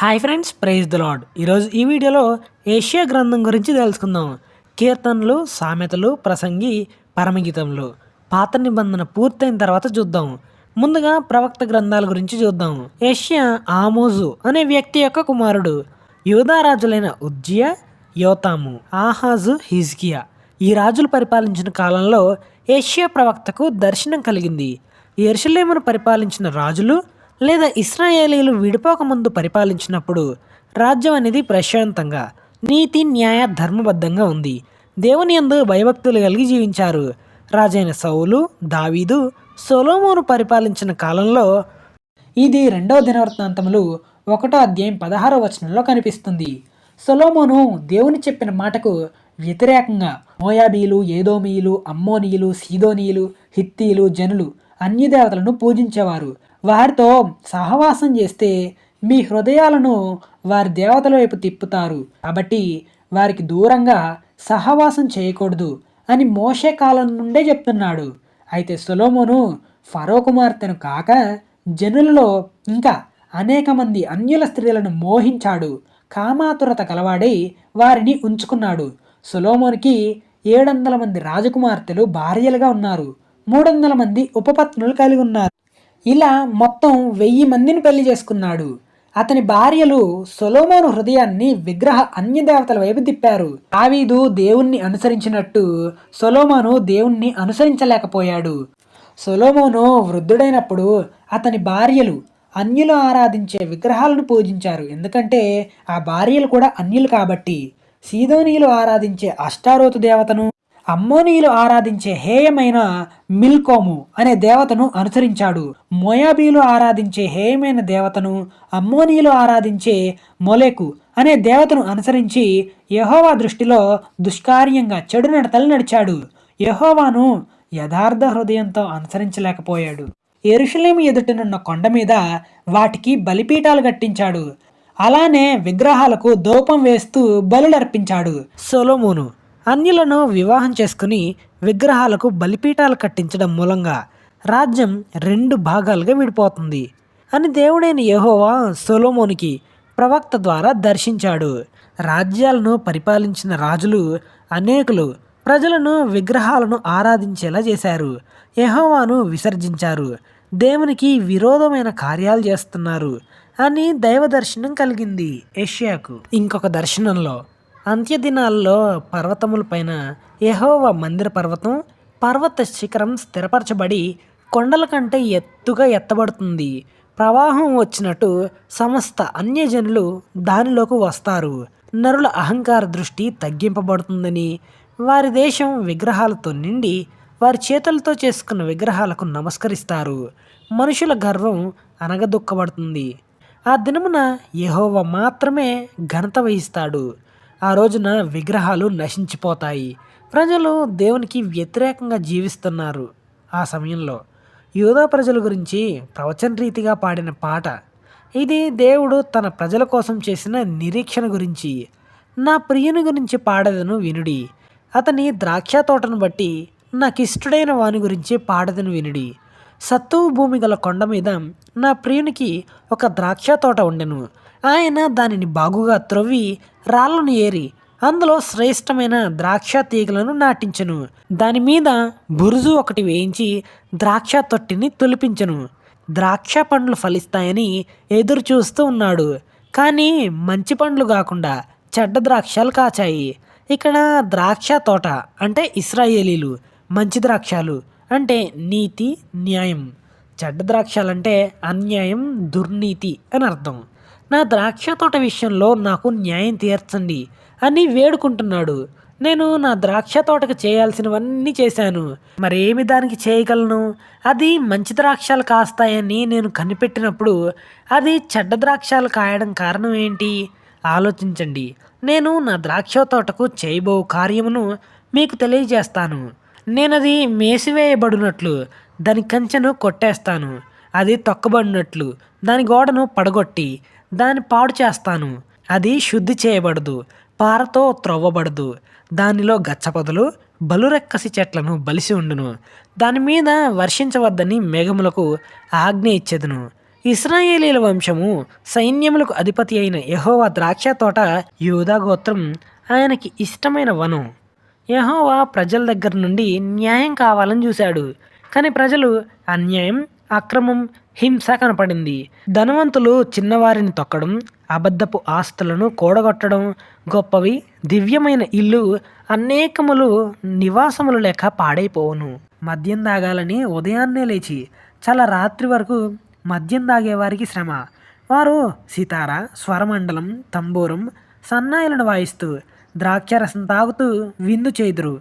Hi friends praise the Lord ఈరోజు ఈ వీడియోలో ఏషియా గ్రంథం గురించి తెలుసుకుందాం. కీర్తనలు సామెతలు ప్రసంగి పరమగీతములు. పాత నిబంధన పూర్తయిన తర్వాత చూద్దాం. ముందుగా ప్రవక్త గ్రంథాల గురించి చూద్దాం. ఏషియా ఆమోజు అనే వ్యక్తి యొక్క కుమారుడు. యోధారాజులైన ఉజ్జియా యోతాము ఆహాజు హిజ్కియా ఈ రాజులు పరిపాలించిన కాలంలో ఏషియా ప్రవక్తకు దర్శనం కలిగింది. ఎర్షలేమును పరిపాలించిన రాజులు లేదా ఇస్రాయేలీలు విడిపోకముందు పరిపాలించినప్పుడు రాజ్యం అనేది ప్రశాంతంగా నీతి న్యాయ ధర్మబద్ధంగా ఉంది. దేవుని యందు భయభక్తులు కలిగి జీవించారు. రాజైన సౌలు దావీదు సొలోమోను పరిపాలించిన కాలంలో ఇది రెండవ దినవృత్తాంతములు ఒకటో అధ్యాయం పదహారో వచనంలో కనిపిస్తుంది. సొలోమోను దేవుని చెప్పిన మాటకు వ్యతిరేకంగా మోయాబీలు ఏదోమీయులు అమ్మోనీయులు సీదోనీయులు హిత్తీలు జనులు అన్య దేవతలను పూజించేవారు. వారితో సహవాసం చేస్తే మీ హృదయాలను వారి దేవతల వైపు తిప్పుతారు. కాబట్టి వారికి దూరంగా సహవాసం చేయకూడదు అని మోషే కాలం నుండే చెప్తున్నాడు. అయితే సొలోమోను ఫరో కుమార్తెను కాక జనులలో ఇంకా అనేక మంది అన్యుల స్త్రీలను మోహించాడు. కామాతురత కలవాడై వారిని ఉంచుకున్నాడు. సొలోమోనికి ఏడు వందల మంది రాజకుమార్తెలు భార్యలుగా ఉన్నారు. మూడు వందల మంది ఉపపత్నులు కలిగి ఉన్నారు. ఇలా మొత్తం వెయ్యి మందిని పెళ్ళి చేసుకున్నాడు. అతని భార్యలు సొలోమోను హృదయాన్ని విగ్రహ అన్య దేవతల వైపు తిప్పారు. ఆవీదు దేవుణ్ణి అనుసరించినట్టు సొలోమోను దేవుణ్ణి అనుసరించలేకపోయాడు. సొలోమోను వృద్ధుడైనప్పుడు అతని భార్యలు అన్యులు ఆరాధించే విగ్రహాలను పూజించారు. ఎందుకంటే ఆ భార్యలు కూడా అన్యులు కాబట్టి. సీదోనీయులు ఆరాధించే అష్టారోతు దేవతను అమ్మోనీయులు ఆరాధించే హేయమైన మిల్కోము అనే దేవతను అనుసరించాడు. మోయాబీలు ఆరాధించే హేయమైన దేవతను అమ్మోనీయులు ఆరాధించే మొలేకు అనే దేవతను అనుసరించి యహోవా దృష్టిలో దుష్కార్యంగా చెడు నడతలు నడిచాడు యహోవాను యథార్థ హృదయంతో అనుసరించలేకపోయాడు. ఎరుషులేం ఎదుటనున్న కొండ మీద వాటికి బలిపీఠాలు కట్టించాడు. అలానే విగ్రహాలకు దూపం వేస్తూ బలులర్పించాడు. సొలోమోను అన్యులను వివాహం చేసుకుని విగ్రహాలకు బలిపీఠాలు కట్టించడం మూలంగా రాజ్యం రెండు భాగాలుగా విడిపోతుంది. అని దేవుడైన యహోవా సొలోమోనికి ప్రవక్త ద్వారా దర్శించాడు. రాజ్యాలను పరిపాలించిన రాజులు అనేకులు ప్రజలను విగ్రహాలను ఆరాధించేలా చేశారు. యహోవాను విసర్జించారు. దేవునికి విరోధమైన కార్యాలు చేస్తున్నారు అని దైవ దర్శనం కలిగింది ఏషియాకు ఇంకొక దర్శనంలో అంత్యదినాల్లో పర్వతముల పైన యెహోవా మందిర పర్వతం పర్వత శిఖరం స్థిరపరచబడి కొండల కంటే ఎత్తుగా ఎత్తబడుతుంది. ప్రవాహం వచ్చినట్టు సమస్త అన్యజనులు దానిలోకి వస్తారు. నరుల అహంకార దృష్టి తగ్గింపబడుతుందని వారి దేశం విగ్రహాలతో నిండి వారి చేతులతో చేసుకున్న విగ్రహాలకు నమస్కరిస్తారు. మనుషుల గర్వం అనగదొక్కబడుతుంది ఆ దినమున యహోవ మాత్రమే ఘనత వహిస్తాడు. ఆ రోజున విగ్రహాలు నశించిపోతాయి. ప్రజలు దేవునికి వ్యతిరేకంగా జీవిస్తున్నారు ఆ సమయంలో. యూదా ప్రజల గురించి ప్రవచన రీతిగా పాడిన పాట ఇది దేవుడు తన ప్రజల కోసం చేసిన నిరీక్షణ గురించి. నా ప్రియుని గురించి పాడదను వినుడి అతని ద్రాక్ష తోటను బట్టి నాకు ఇష్టడైన వాని గురించి పాడదను వినుడి. సత్తువు భూమి గల కొండ మీద నా ప్రియునికి ఒక ద్రాక్ష తోట ఉండెను. ఆయన దానిని బాగుగా త్రవ్వి రాళ్ళను ఏరి అందులో శ్రేష్టమైన ద్రాక్ష తీగలను నాటించను. దాని మీద బురుజు ఒకటి వేయించి ద్రాక్ష తొట్టిని తొలిపించను. ద్రాక్ష పండ్లు ఫలిస్తాయని ఎదురు చూస్తూ ఉన్నాడు. కానీ మంచి పండ్లు కాకుండా చెడ్డ ద్రాక్షలు కాచాయి. ఇక్కడ ద్రాక్ష తోట అంటే ఇస్రాయేలీలు మంచి ద్రాక్షాలు అంటే నీతి న్యాయం. చెడ్డ ద్రాక్షాలంటే అన్యాయం దుర్నీతి అని అర్థం. నా ద్రాక్ష తోట విషయంలో నాకు న్యాయం తీర్చండి అని వేడుకుంటున్నాడు. నేను నా ద్రాక్ష తోటకు చేయాల్సినవన్నీ చేశాను. మరేమి దానికి చేయగలను? అది మంచి ద్రాక్షాలు కాస్తాయని నేను కనిపెట్టినప్పుడు అది చెడ్డ ద్రాక్షాలు కాయడం కారణం ఏంటి? ఆలోచించండి. నేను నా ద్రాక్ష తోటకు చేయబో కార్యమును మీకు తెలియజేస్తాను. నేనది మేసివేయబడినట్లు దాని కంచెను కొట్టేస్తాను. అది తొక్కబడినట్లు దాని గోడను పడగొట్టి దాన్ని పాడు చేస్తాను. అది శుద్ధి చేయబడదు పారతో త్రవ్వబడదు. దానిలో గచ్చపదలు బలురెక్కసి చెట్లను బలిసి ఉండును. దాని మీద వర్షించవద్దని మేఘములకు ఆజ్ఞ ఇచ్చేదను. ఇస్రాయేలీల వంశము సైన్యములకు అధిపతి అయిన యహోవా ద్రాక్ష తోట యూదా గోత్రం ఆయనకి ఇష్టమైన వనం. యహోవా ప్రజల దగ్గర నుండి న్యాయం కావాలని చూశాడు. కానీ ప్రజలు అన్యాయం అక్రమం హింస కనపడింది ధనవంతులు చిన్నవారిని తొక్కడం అబద్ధపు ఆస్తులను కూడగొట్టడం గొప్పవి. దివ్యమైన ఇల్లు అనేకములు నివాసములు లేక పాడైపోవును. మద్యం తాగాలని ఉదయాన్నే లేచి చాలా రాత్రి వరకు మద్యం తాగేవారికి శ్రమ. వారు సితార స్వరమండలం తంబూరం సన్నాయిలను వాయిస్తూ ద్రాక్షరసం తాగుతూ విందు చేదురు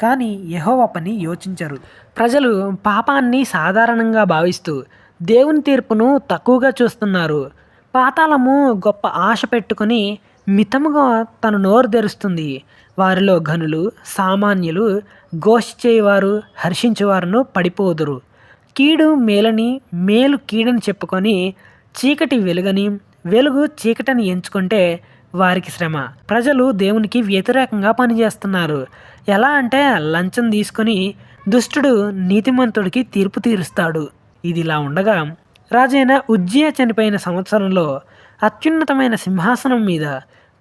కానీ యహోవ పని యోచించరు. ప్రజలు పాపాన్ని సాధారణంగా భావిస్తూ దేవుని తీర్పును తక్కువగా చూస్తున్నారు. పాతాళము గొప్ప ఆశ పెట్టుకొని మితముగా తన నోరు తెరుస్తుంది. వారిలో ఘనులు సామాన్యులు గోష్ చేయవారు హర్షించేవారును పడిపోదురు. కీడు మేలని మేలు కీడని చెప్పుకొని చీకటి వెలుగని వెలుగు చీకటిని ఎంచుకుంటే వారికి శ్రమ. ప్రజలు దేవునికి వ్యతిరేకంగా పనిచేస్తున్నారు. ఎలా అంటే లంచం తీసుకొని దుష్టుడు నీతిమంతుడికి తీర్పు తీరుస్తాడు. ఇదిలా ఉండగా రాజైన ఉజ్జయ చనిపోయిన సంవత్సరంలో అత్యున్నతమైన సింహాసనం మీద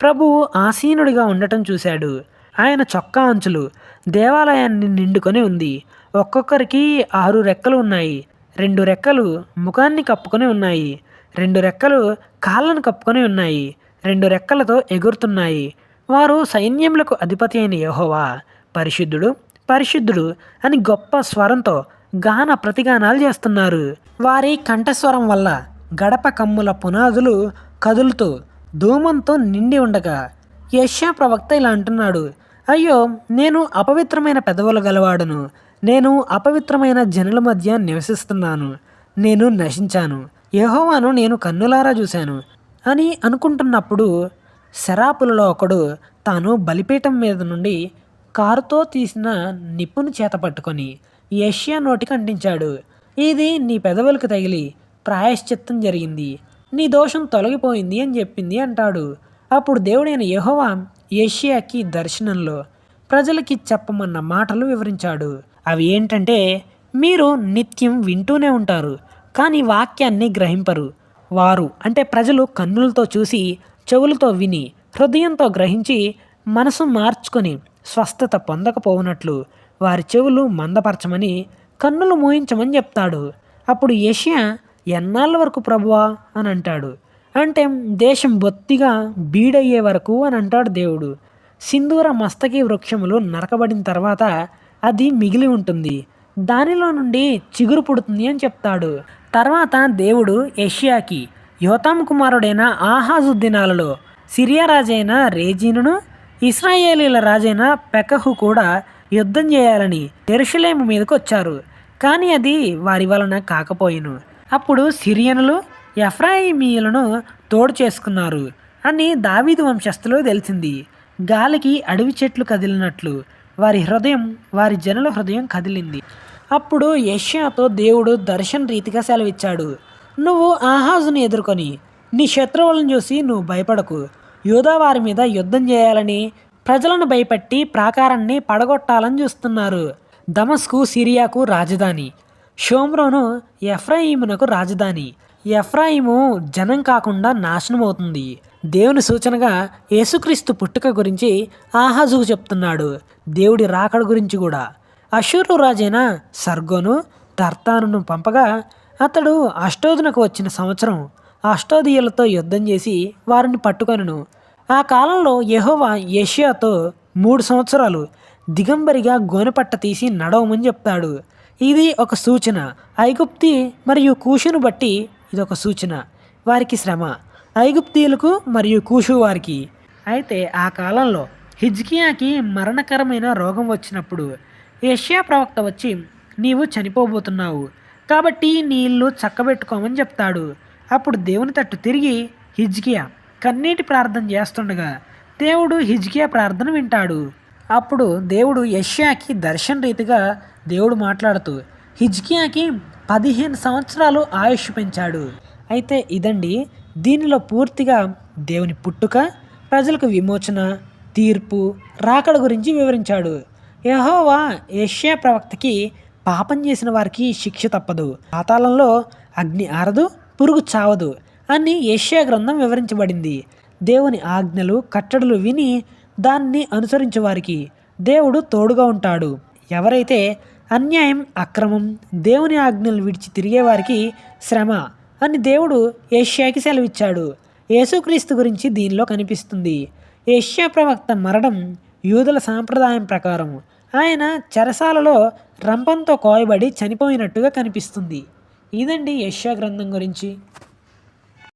ప్రభువు ఆసీనుడిగా ఉండటం చూశాడు. ఆయన చొక్కా అంచులు దేవాలయాన్ని నిండుకొని ఉంది. ఒక్కొక్కరికి ఆరు రెక్కలు ఉన్నాయి. రెండు రెక్కలు ముఖాన్ని కప్పుకొని ఉన్నాయి. రెండు రెక్కలు కాళ్ళను కప్పుకొని ఉన్నాయి. రెండు రెక్కలతో ఎగురుతున్నాయి. వారు సైన్యములకు అధిపతి అయిన యహోవా పరిశుద్ధుడు పరిశుద్ధుడు అని గొప్ప స్వరంతో గాన ప్రతిగానాలు చేస్తున్నారు. వారి కంఠస్వరం వల్ల గడప కమ్ముల పునాదులు కదులుతూ ధూమంతో నిండి ఉండగా యష్యా ప్రవక్త ఇలా అంటున్నాడు అయ్యో నేను అపవిత్రమైన పెదవులు గలవాడను. నేను అపవిత్రమైన జనుల మధ్య నివసిస్తున్నాను. నేను నశించాను. యహోవాను నేను కన్నులారా చూశాను. అని అనుకుంటున్నప్పుడు శరాపులలో ఒకడు తాను బలిపీఠం మీద నుండి కారుతో తీసిన నిప్పును చేత పట్టుకొని ఏషియా నోటికి అంటించాడు. ఇది నీ పెదవులకు తగిలి ప్రాయశ్చిత్తం జరిగింది. నీ దోషం తొలగిపోయింది అని చెప్పింది అంటాడు. అప్పుడు దేవుడైన యహోవా ఏషియాకి దర్శనంలో ప్రజలకి చెప్పమన్న మాటలు వివరించాడు. అవి ఏంటంటే మీరు నిత్యం వింటూనే ఉంటారు కానీ వాక్యాన్ని గ్రహింపరు. వారు అంటే ప్రజలు కన్నులతో చూసి చెవులతో విని హృదయంతో గ్రహించి మనసు మార్చుకొని స్వస్థత పొందకపోవునట్లు వారి చెవులు మందపరచమని కన్నులు మూయించమని చెప్తాడు. అప్పుడు యష్యా ఎన్నాళ్ళ వరకు ప్రభువా? అని అంటాడు. అంటే దేశం బొత్తిగా బీడయ్యే వరకు అని అంటాడు దేవుడు. సింధూర మస్తకి వృక్షములు నరకబడిన తర్వాత అది మిగిలి ఉంటుంది. దానిలో నుండి చిగురు పుడుతుంది అని చెప్తాడు. తర్వాత దేవుడు యష్యాకి యోతాం కుమారుడైన ఆహాజు దినాలలో సిరియా రాజైన రేజీనును ఇస్రాయేలీల రాజైన పెకహు కూడా యుద్ధం చేయాలని ఎరుషలేము మీదకు వచ్చారు. కానీ అది వారి వలన కాకపోయిను. అప్పుడు సిరియనులు ఎఫ్రాయిమీయులను తోడు చేసుకున్నారు అని దావీదు వంశస్థులు తెలిసింది. గాలికి అడవి చెట్లు కదిలినట్లు వారి హృదయం వారి జనుల హృదయం కదిలింది. అప్పుడు యష్యాతో దేవుడు దర్శన రీతిగా సెలవిచ్చాడు. నువ్వు ఆహాజును ఎదుర్కొని నీ శత్రువులను చూసి నువ్వు భయపడకు. యోధా వారి మీద యుద్ధం చేయాలని ప్రజలను భయపెట్టి ప్రాకారాన్ని పడగొట్టాలని చూస్తున్నారు. దమస్కు సిరియాకు రాజధాని. షోమ్రోను ఎఫ్రాయిమునకు రాజధాని. ఎఫ్రాయిము జనం కాకుండా నాశనం అవుతుంది దేవుని సూచనగా యేసుక్రీస్తు పుట్టుక గురించి ఆహాజుకు చెప్తున్నాడు. దేవుడి రాకడ గురించి కూడా. అషూరు రాజైన సర్గోను తర్తానును పంపగా అతడు అష్టోదునకు వచ్చిన సంవత్సరం అష్టోదీయులతో యుద్ధం చేసి వారిని పట్టుకొనను. ఆ కాలంలో యహోవా యషియాతో మూడు సంవత్సరాలు దిగంబరిగా గోనెపట్ట తీసి నడవమని చెప్తాడు. ఇది ఒక సూచన. ఐగుప్తి మరియు కూషును బట్టి ఇది ఒక సూచన. వారికి శ్రమ. ఐగుప్తీయులకు మరియు కూషు వారికి. అయితే ఆ కాలంలో హిజ్కియాకి మరణకరమైన రోగం వచ్చినప్పుడు యష్యా ప్రవక్త వచ్చి నీవు చనిపోబోతున్నావు. కాబట్టి నీ ఇల్లు చక్కబెట్టుకోమని చెప్తాడు. అప్పుడు దేవుని తట్టు తిరిగి హిజ్కియా కన్నీటి ప్రార్థన చేస్తుండగా దేవుడు హిజ్కియా ప్రార్థన వింటాడు. అప్పుడు దేవుడు యష్యాకి దర్శన రీతిగా దేవుడు మాట్లాడుతూ హిజ్కియాకి పదిహేను సంవత్సరాలు ఆయుష్ పెంచాడు. అయితే ఇదండి దీనిలో పూర్తిగా దేవుని పుట్టుక ప్రజలకు విమోచన తీర్పు రాకడ గురించి వివరించాడు. యహోవా యెషయా ప్రవక్తకి పాపం చేసిన వారికి శిక్ష తప్పదు. పాతాళంలో అగ్ని ఆరదు పురుగు చావదు. అని యష్యా గ్రంథం వివరించబడింది. దేవుని ఆజ్ఞలు కట్టడలు విని దాన్ని అనుసరించే వారికి దేవుడు తోడుగా ఉంటాడు. ఎవరైతే అన్యాయం అక్రమం దేవుని ఆజ్ఞలు విడిచి తిరిగే వారికి శ్రమ అని దేవుడు ఏష్యాకి సెలవిచ్చాడు. యేసుక్రీస్తు గురించి దీనిలో కనిపిస్తుంది. ఏష్యా ప్రవక్త మరణం యూదుల సాంప్రదాయం ప్రకారం ఆయన చెరసాలలో రంపంతో కోయబడి చనిపోయినట్టుగా కనిపిస్తుంది. ఇదండి యష్యా గ్రంథం గురించి.